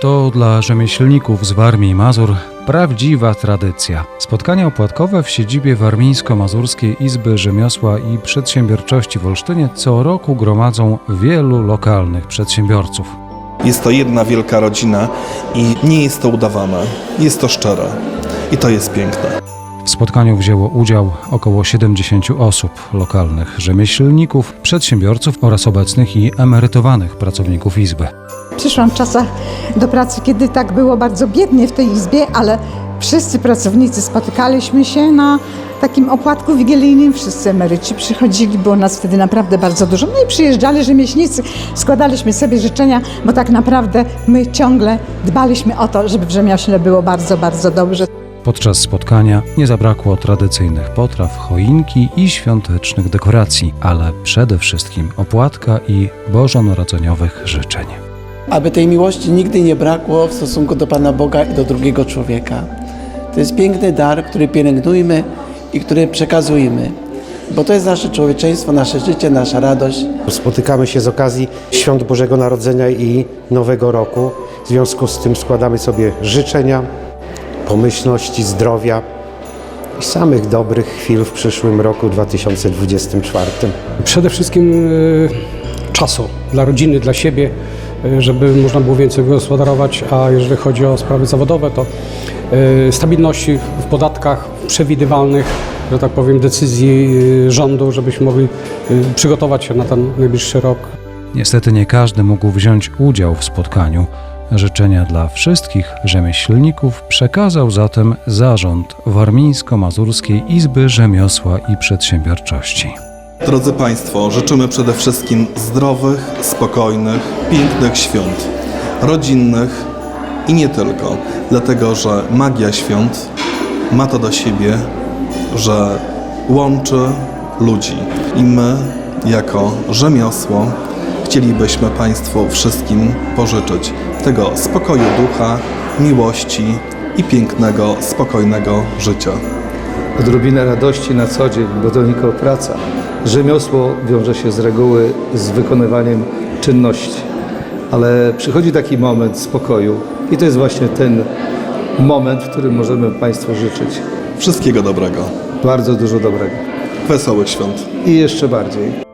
To dla rzemieślników z Warmii i Mazur prawdziwa tradycja. Spotkania opłatkowe w siedzibie Warmińsko-Mazurskiej Izby Rzemiosła i Przedsiębiorczości w Olsztynie co roku gromadzą wielu lokalnych przedsiębiorców. Jest to jedna wielka rodzina i nie jest to udawane, jest to szczere. I to jest piękne. W spotkaniu wzięło udział około 70 osób, lokalnych rzemieślników, przedsiębiorców oraz obecnych i emerytowanych pracowników Izby. Przyszłam w czasach do pracy, kiedy tak było bardzo biednie w tej izbie, ale wszyscy pracownicy spotykaliśmy się na takim opłatku wigilijnym. Wszyscy emeryci przychodzili, było nas wtedy naprawdę bardzo dużo. No i przyjeżdżali rzemieślnicy, składaliśmy sobie życzenia, bo tak naprawdę my ciągle dbaliśmy o to, żeby w rzemiośle było bardzo, bardzo dobrze. Podczas spotkania nie zabrakło tradycyjnych potraw, choinki i świątecznych dekoracji, ale przede wszystkim opłatka i bożonarodzeniowych życzeń. aby tej miłości nigdy nie brakło w stosunku do Pana Boga i do drugiego człowieka. To jest piękny dar, który pielęgnujmy i który przekazujmy, bo to jest nasze człowieczeństwo, nasze życie, nasza radość. Spotykamy się z okazji Świąt Bożego Narodzenia i Nowego Roku. W związku z tym składamy sobie życzenia, pomyślności, zdrowia i samych dobrych chwil w przyszłym roku 2024. Przede wszystkim e, czasu dla rodziny, dla siebie, żeby można było więcej gospodarować, a jeżeli chodzi o sprawy zawodowe, to e, stabilności w podatkach, przewidywalnych, że tak powiem, decyzji e, rządu, żebyśmy mogli przygotować się na ten najbliższy rok. Niestety nie każdy mógł wziąć udział w spotkaniu. Życzenia dla wszystkich rzemieślników przekazał zatem zarząd Warmińsko-Mazurskiej Izby Rzemiosła i Przedsiębiorczości. Drodzy Państwo, życzymy przede wszystkim zdrowych, spokojnych, pięknych świąt, rodzinnych i nie tylko, dlatego że magia świąt ma to do siebie, że łączy ludzi i my, jako rzemiosło, chcielibyśmy Państwu wszystkim pożyczyć tego spokoju ducha, miłości i pięknego, spokojnego życia. odrobinę radości na co dzień, bo to tylko praca. Rzemiosło wiąże się z reguły z wykonywaniem czynności, ale przychodzi taki moment spokoju i to jest właśnie ten moment, w którym możemy Państwu życzyć Wszystkiego dobrego, bardzo dużo dobrego. Wesołych świąt. i jeszcze bardziej